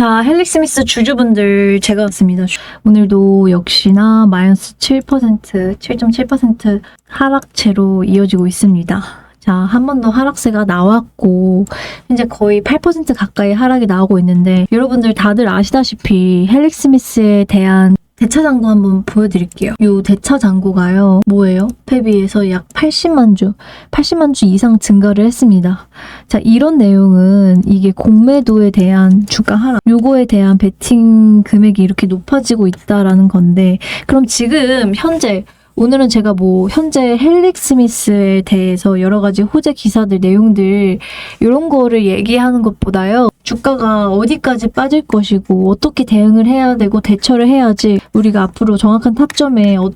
자, 헬릭스미스 주주분들 제가 왔습니다. 오늘도 역시나 마이너스 7%, 7.7% 하락세로 이어지고 있습니다. 자, 한 번 더 하락세가 나왔고, 현재 거의 8% 가까이 하락이 나오고 있는데, 여러분들 다들 아시다시피 헬릭스미스에 대한 대차 잔고 한번 보여드릴게요. 요 대차 잔고가요, 뭐예요? 페비에서 약 80만 주, 80만 주 이상 증가를 했습니다. 자, 이런 내용은 이게 공매도에 대한 주가 하락, 요거에 대한 베팅 금액이 이렇게 높아지고 있다라는 건데, 그럼 지금 현재 오늘은 제가 뭐 현재 헬릭 스미스에 대해서 여러 가지 호재 기사들 내용들 이런 거를 얘기하는 것보다요. 주가가 어디까지 빠질 것이고 어떻게 대응을 해야 되고 대처를 해야지 우리가 앞으로 정확한 타점에 어,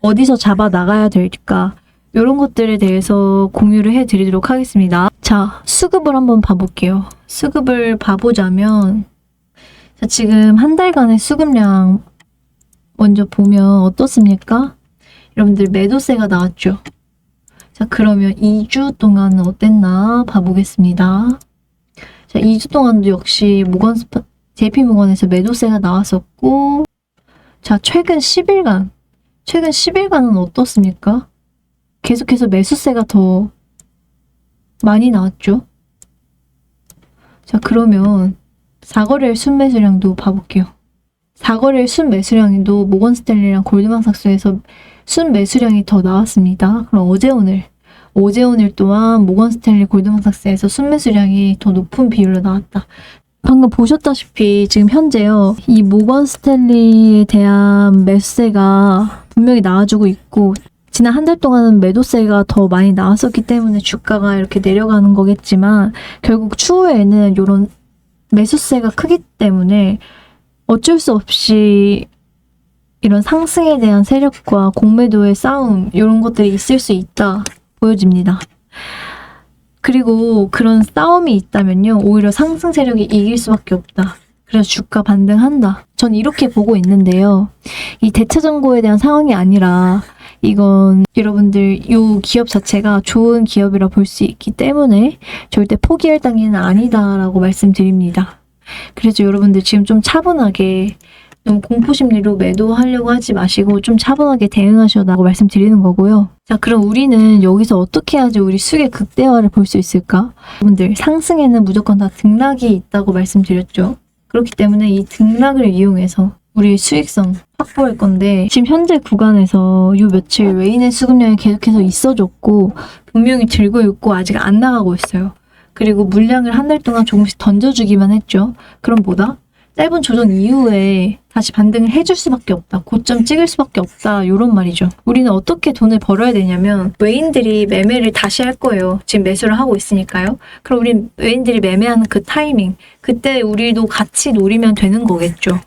어디서 잡아 나가야 될까 이런 것들에 대해서 공유를 해드리도록 하겠습니다. 자, 수급을 한번 봐볼게요. 수급을 봐보자면 자, 지금 한 달간의 수급량 먼저 보면 어떻습니까? 여러분들 매도세가 나왔죠. 자, 그러면 2주 동안은 어땠나 봐보겠습니다. 자, 2주 동안도 역시 모건 스파, JP 모건에서 매도세가 나왔었고, 자, 최근 10일간, 최근 10일간은 어떻습니까? 계속해서 매수세가 더 많이 나왔죠. 자, 그러면 4거래일 순매수량도 봐볼게요. 4거래일 순매수량도 모건 스탠리랑 골드만삭스에서 순 매수량이 더 나왔습니다. 그럼 어제 오늘 어제 오늘 또한 모건 스탠리 골드만삭스에서 순매수량이 더 높은 비율로 나왔다. 방금 보셨다시피 지금 현재요 이 모건 스탠리에 대한 매수세가 분명히 나와주고 있고 지난 한 달 동안은 매도세가 더 많이 나왔었기 때문에 주가가 이렇게 내려가는 거겠지만 결국 추후에는 이런 매수세가 크기 때문에 어쩔 수 없이 이런 상승에 대한 세력과 공매도의 싸움 이런 것들이 있을 수 있다 보여집니다. 그리고 그런 싸움이 있다면요 오히려 상승 세력이 이길 수밖에 없다. 그래서 주가 반등한다. 전 이렇게 보고 있는데요. 이 대체 정보에 대한 상황이 아니라 이건 여러분들 이 기업 자체가 좋은 기업이라 볼 수 있기 때문에 절대 포기할 단계는 아니다라고 말씀드립니다. 그래서 여러분들 지금 좀 차분하게 너무 공포 심리로 매도하려고 하지 마시고 좀 차분하게 대응하셔라고 말씀드리는 거고요. 자, 그럼 우리는 여기서 어떻게 해야지 우리 수익의 극대화를 볼 수 있을까? 여러분들 상승에는 무조건 다 등락이 있다고 말씀드렸죠. 그렇기 때문에 이 등락을 이용해서 우리 수익성 확보할 건데 지금 현재 구간에서 요 며칠 외인의 수급량이 계속해서 있어줬고 분명히 들고 있고 아직 안 나가고 있어요. 그리고 물량을 한 달 동안 조금씩 던져주기만 했죠. 그럼 뭐다? 짧은 조정 이후에 다시 반등을 해줄 수밖에 없다. 고점 찍을 수밖에 없다. 이런 말이죠. 우리는 어떻게 돈을 벌어야 되냐면 외인들이 매매를 다시 할 거예요. 지금 매수를 하고 있으니까요. 그럼 우리 외인들이 매매하는 그 타이밍 그때 우리도 같이 노리면 되는 거겠죠.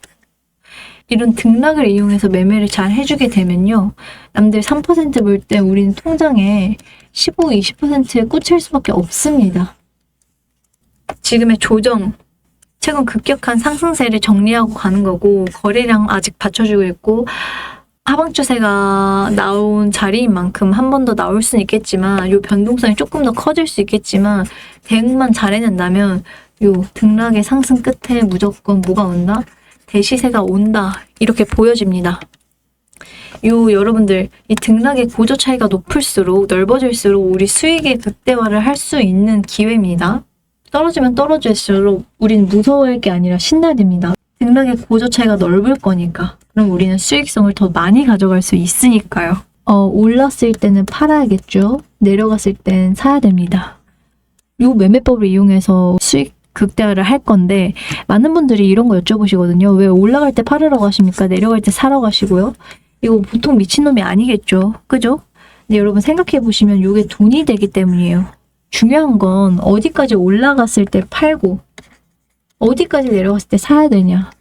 이런 등락을 이용해서 매매를 잘 해주게 되면요. 남들 3%볼 때 우리는 통장에 15, 20%에 꽂힐 수밖에 없습니다. 지금의 조정, 최근 급격한 상승세를 정리하고 가는 거고 거래량 아직 받쳐주고 있고 하방 추세가 나온 자리인 만큼 한 번 더 나올 수는 있겠지만 요 변동성이 조금 더 커질 수 있겠지만 대응만 잘해낸다면 요 등락의 상승 끝에 무조건 뭐가 온다? 대시세가 온다 이렇게 보여집니다. 요 여러분들 이 등락의 고조 차이가 높을수록 넓어질수록 우리 수익의 극대화를 할 수 있는 기회입니다. 떨어지면 떨어질수록 우리는 무서워할 게 아니라 신나야 됩니다. 등락의 고조 차이가 넓을 거니까. 그럼 우리는 수익성을 더 많이 가져갈 수 있으니까요. 어, 올랐을 때는 팔아야겠죠. 내려갔을 땐 사야 됩니다. 요 매매법을 이용해서 수익 극대화를 할 건데 많은 분들이 이런 거 여쭤보시거든요. 왜 올라갈 때 팔으러 가십니까? 내려갈 때 사러 가시고요. 이거 보통 미친놈이 아니겠죠. 그죠? 근데 여러분 생각해 보시면 이게 돈이 되기 때문이에요. 중요한 건 어디까지 올라갔을 때 팔고 어디까지 내려갔을 때 사야 되냐.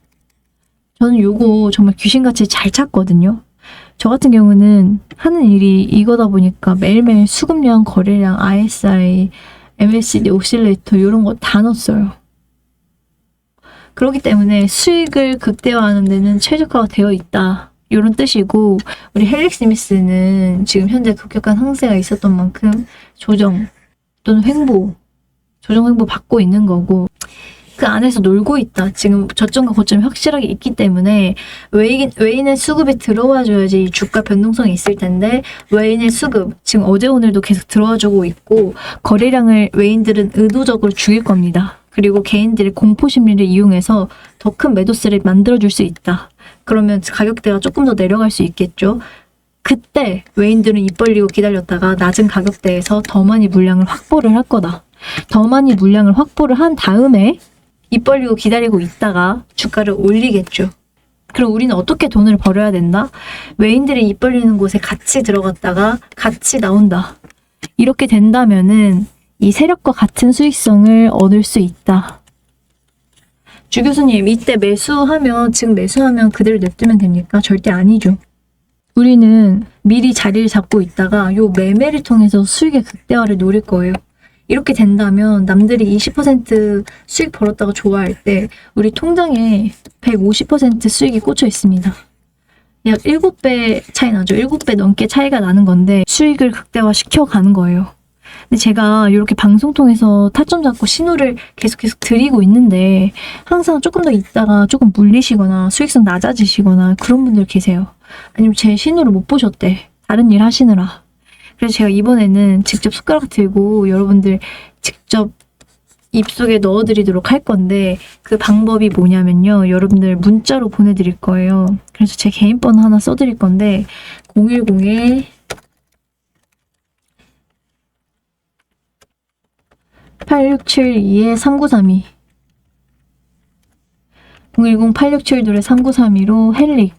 저는 요거 정말 귀신같이 잘 찾거든요. 저 같은 경우는 하는 일이 이거다 보니까 매일매일 수급량, 거래량, RSI, MACD, 오실레이터 이런 거 다 넣었어요. 그렇기 때문에 수익을 극대화하는 데는 최적화가 되어 있다. 이런 뜻이고 우리 헬릭 스미스는 지금 현재 급격한 상승세가 있었던 만큼 조정 또는 횡보, 조정 횡보 받고 있는 거고 그 안에서 놀고 있다. 지금 저점과 고점이 확실하게 있기 때문에 외인, 외인의 수급이 들어와줘야지 이 주가 변동성이 있을 텐데 외인의 수급 지금 어제 오늘도 계속 들어와주고 있고 거래량을 외인들은 의도적으로 죽일 겁니다. 그리고 개인들의 공포 심리를 이용해서 더 큰 매도세를 만들어줄 수 있다. 그러면 가격대가 조금 더 내려갈 수 있겠죠. 그때 외인들은 입 벌리고 기다렸다가 낮은 가격대에서 더 많이 물량을 확보를 할 거다. 더 많이 물량을 확보를 한 다음에 입 벌리고 기다리고 있다가 주가를 올리겠죠. 그럼 우리는 어떻게 돈을 벌어야 된다? 외인들이 입 벌리는 곳에 같이 들어갔다가 같이 나온다. 이렇게 된다면은 이 세력과 같은 수익성을 얻을 수 있다. 주 교수님, 이때 매수하면, 지금 매수하면 그대로 냅두면 됩니까? 절대 아니죠. 우리는 미리 자리를 잡고 있다가 요 매매를 통해서 수익의 극대화를 노릴 거예요. 이렇게 된다면 남들이 20% 수익 벌었다고 좋아할 때 우리 통장에 150% 수익이 꽂혀 있습니다. 약 7배 차이 나죠. 7배 넘게 차이가 나는 건데 수익을 극대화 시켜 가는 거예요. 근데 제가 이렇게 방송 통해서 타점 잡고 신호를 계속 계속 드리고 있는데 항상 조금 더 있다가 조금 물리시거나 수익성 낮아지시거나 그런 분들 계세요. 아니면 제 신호를 못 보셨대. 다른 일 하시느라. 그래서 제가 이번에는 직접 숟가락 들고 여러분들 직접 입속에 넣어드리도록 할 건데 그 방법이 뭐냐면요. 여러분들 문자로 보내드릴 거예요. 그래서 제 개인 번호 하나 써드릴 건데 010에 8672에 3932 010-8672에 3932로 헬릭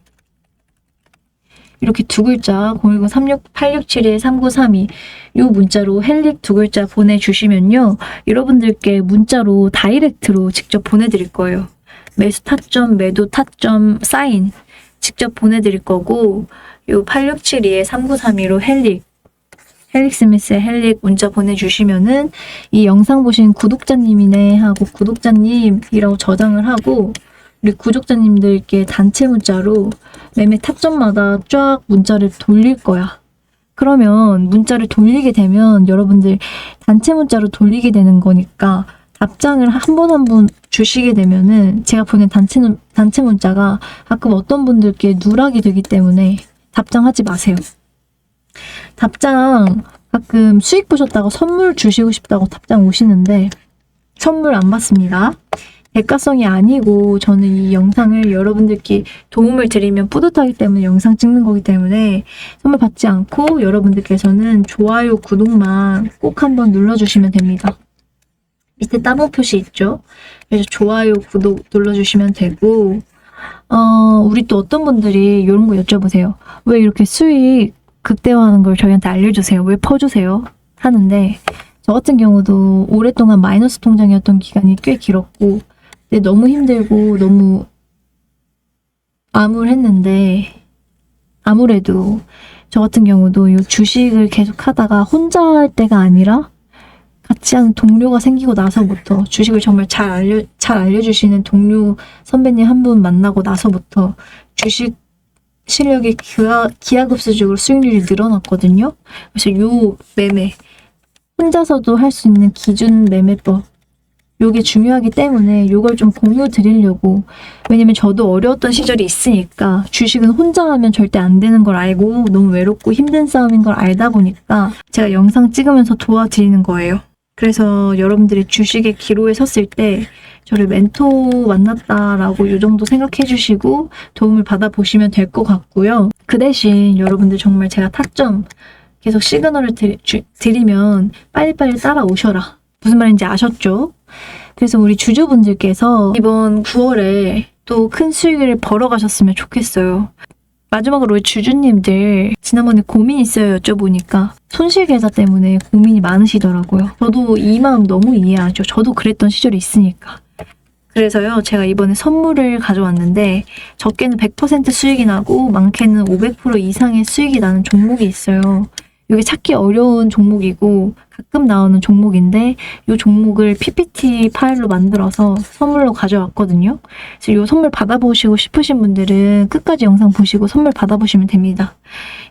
이렇게 두 글자 010-36-867-3932요 문자로 헬릭 두 글자 보내주시면요. 여러분들께 문자로 다이렉트로 직접 보내드릴 거예요. 매수 타점, 매도 타점, 사인 직접 보내드릴 거고 요 8672에 3932로 헬릭 헬릭 스미스의 헬릭 문자 보내주시면은 이 영상 보신 구독자님이네 하고 구독자님이라고 저장을 하고 우리 구독자님들께 단체 문자로 매매 타점마다 쫙 문자를 돌릴 거야. 그러면 문자를 돌리게 되면 여러분들 단체 문자로 돌리게 되는 거니까 답장을 한 분 한 분 주시게 되면은 제가 보낸 단체, 단체 문자가 가끔 어떤 분들께 누락이 되기 때문에 답장하지 마세요. 답장 가끔 수익 보셨다고 선물 주시고 싶다고 답장 오시는데 선물 안 받습니다. 대가성이 아니고 저는 이 영상을 여러분들께 도움을 드리면 뿌듯하기 때문에 영상 찍는 거기 때문에 선물 받지 않고 여러분들께서는 좋아요, 구독만 꼭 한번 눌러주시면 됩니다. 밑에 따봉 표시 있죠? 그래서 좋아요, 구독 눌러주시면 되고 어, 우리 또 어떤 분들이 이런 거 여쭤보세요. 왜 이렇게 수익 극대화하는 걸 저희한테 알려주세요. 왜 퍼주세요? 하는데 저 같은 경우도 오랫동안 마이너스 통장이었던 기간이 꽤 길었고 근데 너무 힘들고 너무 암울했는데 아무래도 저 같은 경우도 이 주식을 계속 하다가 혼자 할 때가 아니라 같이 하는 동료가 생기고 나서부터 주식을 정말 잘 알려 잘 알려주시는 동료 선배님 한 분 만나고 나서부터 주식 실력이 기하, 기하급수적으로 수익률이 늘어났거든요. 그래서 요 매매 혼자서도 할 수 있는 기준 매매법 요게 중요하기 때문에 요걸 좀 공유 드리려고 왜냐면 저도 어려웠던 시절이 있으니까 주식은 혼자 하면 절대 안 되는 걸 알고 너무 외롭고 힘든 싸움인 걸 알다 보니까 제가 영상 찍으면서 도와드리는 거예요. 그래서 여러분들이 주식의 기로에 섰을 때 저를 멘토 만났다라고 요 정도 생각해 주시고 도움을 받아 보시면 될 것 같고요. 그 대신 여러분들 정말 제가 타점 계속 시그널을 드리, 주, 드리면 빨리빨리 따라오셔라. 무슨 말인지 아셨죠? 그래서 우리 주주분들께서 이번 9월에 또 큰 수익을 벌어가셨으면 좋겠어요. 마지막으로 우리 주주님들 지난번에 고민 있어요 여쭤보니까 손실 계좌 때문에 고민이 많으시더라고요. 저도 이 마음 너무 이해하죠. 저도 그랬던 시절이 있으니까. 그래서요, 제가 이번에 선물을 가져왔는데, 적게는 100% 수익이 나고, 많게는 500% 이상의 수익이 나는 종목이 있어요. 이게 찾기 어려운 종목이고 가끔 나오는 종목인데 이 종목을 PPT 파일로 만들어서 선물로 가져왔거든요. 이 선물 받아보시고 싶으신 분들은 끝까지 영상 보시고 선물 받아보시면 됩니다.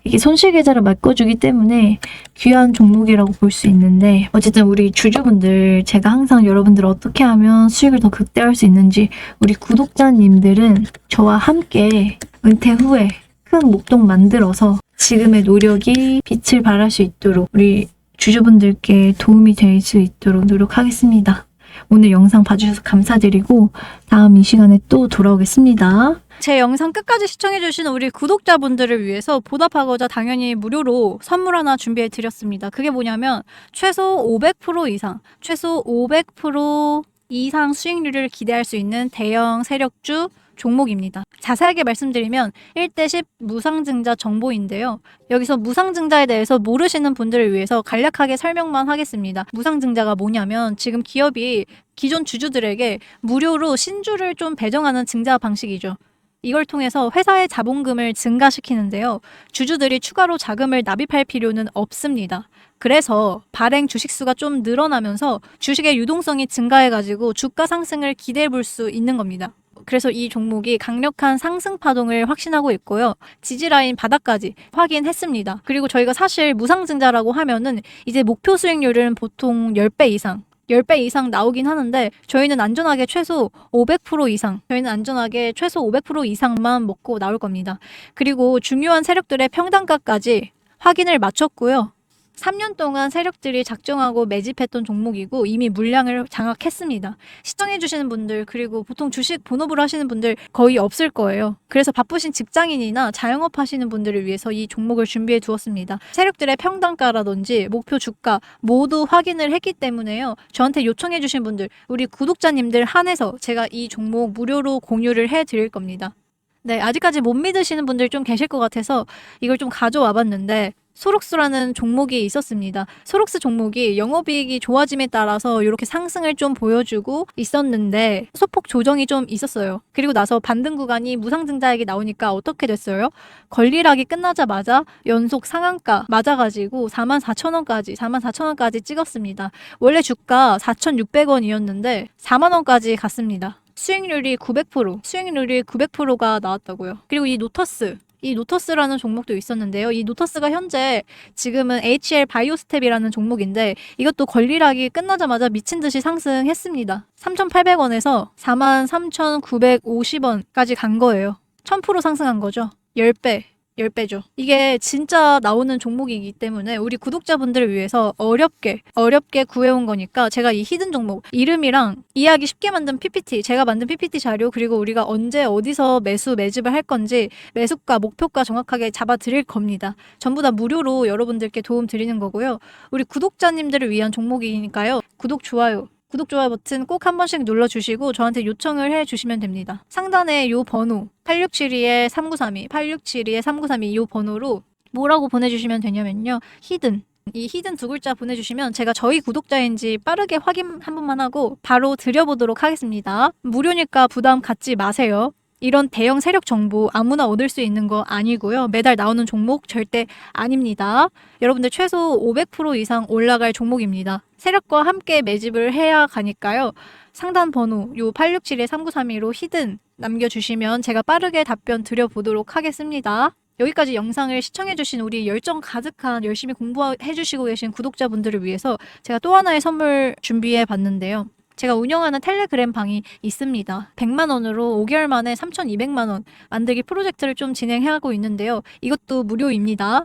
이게 손실 계좌를 맡겨주기 때문에 귀한 종목이라고 볼 수 있는데 어쨌든 우리 주주분들 제가 항상 여러분들 어떻게 하면 수익을 더 극대화할 수 있는지 우리 구독자님들은 저와 함께 은퇴 후에 큰 목동 만들어서 지금의 노력이 빛을 발할 수 있도록 우리 주주분들께 도움이 될 수 있도록 노력하겠습니다. 오늘 영상 봐주셔서 감사드리고 다음 이 시간에 또 돌아오겠습니다. 제 영상 끝까지 시청해주신 우리 구독자분들을 위해서 보답하고자 당연히 무료로 선물 하나 준비해 드렸습니다. 그게 뭐냐면 최소 500% 이상, 최소 500% 이상 수익률을 기대할 수 있는 대형 세력주 종목입니다. 자세하게 말씀드리면 1대10 무상증자 정보인데요. 여기서 무상증자에 대해서 모르시는 분들을 위해서 간략하게 설명만 하겠습니다. 무상증자가 뭐냐면 지금 기업이 기존 주주들에게 무료로 신주를 좀 배정하는 증자 방식이죠. 이걸 통해서 회사의 자본금을 증가시키는데요. 주주들이 추가로 자금을 납입할 필요는 없습니다. 그래서 발행 주식수가 좀 늘어나면서 주식의 유동성이 증가해가지고 주가 상승을 기대해 볼 수 있는 겁니다. 그래서 이 종목이 강력한 상승 파동을 확신하고 있고요. 지지라인 바닥까지 확인했습니다. 그리고 저희가 사실 무상증자라고 하면은 이제 목표 수익률은 보통 10배 이상 10배 이상 나오긴 하는데 저희는 안전하게 최소 500% 이상 저희는 안전하게 최소 500% 이상만 먹고 나올 겁니다. 그리고 중요한 세력들의 평단가까지 확인을 마쳤고요. 3년 동안 세력들이 작정하고 매집했던 종목이고 이미 물량을 장악했습니다. 시청해주시는 분들 그리고 보통 주식 본업으로 하시는 분들 거의 없을 거예요. 그래서 바쁘신 직장인이나 자영업 하시는 분들을 위해서 이 종목을 준비해 두었습니다. 세력들의 평단가라든지 목표 주가 모두 확인을 했기 때문에요. 저한테 요청해주신 분들 우리 구독자님들 한해서 제가 이 종목 무료로 공유를 해드릴 겁니다. 네, 아직까지 못 믿으시는 분들 좀 계실 것 같아서 이걸 좀 가져와 봤는데 소록스라는 종목이 있었습니다. 소록스 종목이 영업이익이 좋아짐에 따라서 이렇게 상승을 좀 보여주고 있었는데 소폭 조정이 좀 있었어요. 그리고 나서 반등 구간이 무상증자액이 나오니까 어떻게 됐어요? 권리락이 끝나자마자 연속 상한가 맞아가지고 44,000원까지 44,000원까지 찍었습니다. 원래 주가 4,600원이었는데 4만원까지 갔습니다. 수익률이 900%, 수익률이 900%가 나왔다고요. 그리고 이 노터스, 이 노터스라는 종목도 있었는데요. 이 노터스가 현재 지금은 HL 바이오스텝이라는 종목인데 이것도 권리락이 끝나자마자 미친 듯이 상승했습니다. 3,800원에서 43,950원까지 간 거예요. 1000% 상승한 거죠. 10배. 10배죠. 이게 진짜 나오는 종목이기 때문에 우리 구독자분들을 위해서 어렵게, 어렵게 구해온 거니까 제가 이 히든 종목 이름이랑 이해하기 쉽게 만든 PPT, 제가 만든 PPT 자료, 그리고 우리가 언제 어디서 매수, 매집을 할 건지 매수가, 목표가 정확하게 잡아 드릴 겁니다. 전부 다 무료로 여러분들께 도움 드리는 거고요. 우리 구독자님들을 위한 종목이니까요. 구독, 좋아요, 구독, 좋아요 버튼 꼭 한 번씩 눌러주시고 저한테 요청을 해주시면 됩니다. 상단에 요 번호 8672에 3932, 8672에 3932 요 번호로 뭐라고 보내주시면 되냐면요. 히든. 이 히든 두 글자 보내주시면 제가 저희 구독자인지 빠르게 확인 한 번만 하고 바로 드려보도록 하겠습니다. 무료니까 부담 갖지 마세요. 이런 대형 세력 정보 아무나 얻을 수 있는 거 아니고요. 매달 나오는 종목 절대 아닙니다. 여러분들 최소 500% 이상 올라갈 종목입니다. 세력과 함께 매집을 해야 가니까요. 상단 번호 요 867-3932로 히든 남겨주시면 제가 빠르게 답변 드려보도록 하겠습니다. 여기까지 영상을 시청해주신 우리 열정 가득한 열심히 공부해주시고 계신 구독자분들을 위해서 제가 또 하나의 선물 준비해 봤는데요. 제가 운영하는 텔레그램 방이 있습니다. 100만 원으로 5개월 만에 3,200만 원 만들기 프로젝트를 좀 진행하고 있는데요. 이것도 무료입니다.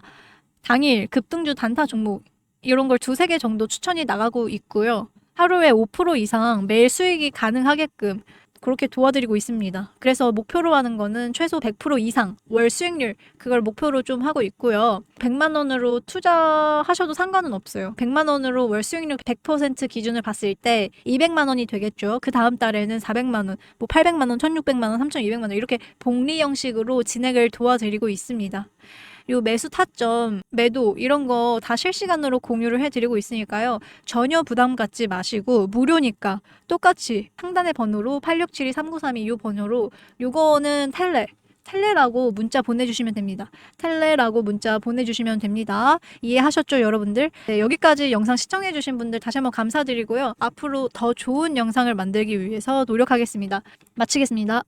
당일 급등주 단타 종목 이런 걸 두세 개 정도 추천이 나가고 있고요. 하루에 5% 이상 매일 수익이 가능하게끔 그렇게 도와드리고 있습니다. 그래서 목표로 하는 거는 최소 100% 이상 월 수익률 그걸 목표로 좀 하고 있고요. 100만 원으로 투자하셔도 상관은 없어요. 100만 원으로 월 수익률 100% 기준을 봤을 때 200만 원이 되겠죠. 그 다음 달에는 400만 원, 뭐 800만 원, 1600만 원, 3200만 원 이렇게 복리 형식으로 진행을 도와드리고 있습니다. 요 매수 타점, 매도 이런 거 다 실시간으로 공유를 해드리고 있으니까요. 전혀 부담 갖지 마시고 무료니까 똑같이 상단의 번호로 8672-3932 요 번호로 요거는 텔레 텔레라고 문자 보내주시면 됩니다. 텔레라고 문자 보내주시면 됩니다. 이해하셨죠, 여러분들? 네, 여기까지 영상 시청해주신 분들 다시 한번 감사드리고요. 앞으로 더 좋은 영상을 만들기 위해서 노력하겠습니다. 마치겠습니다.